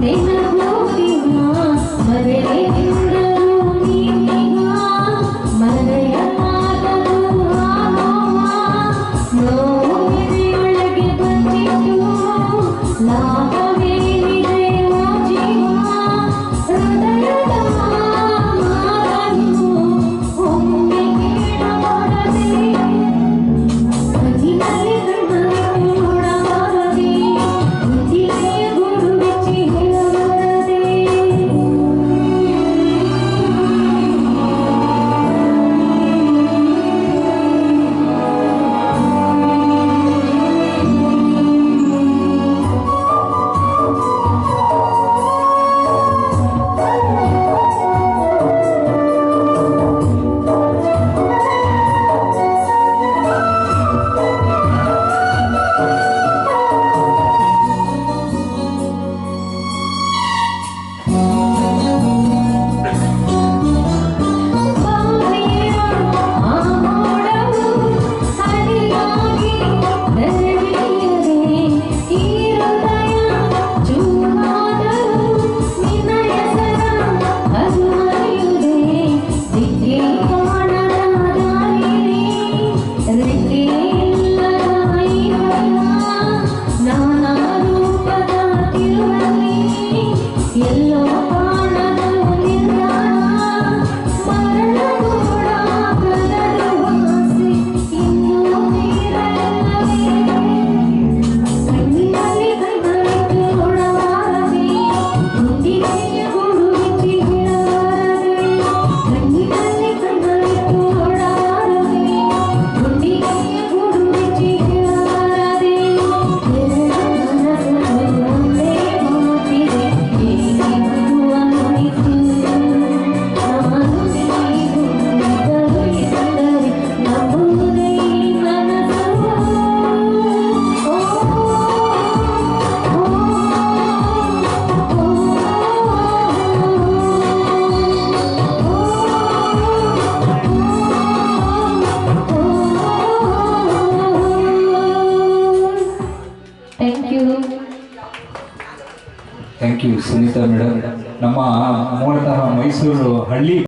They thank you Sunita madam ನಮ್ಮ ಮೂಲತಃ ಮೈಸೂರು ಹಳ್ಳಿ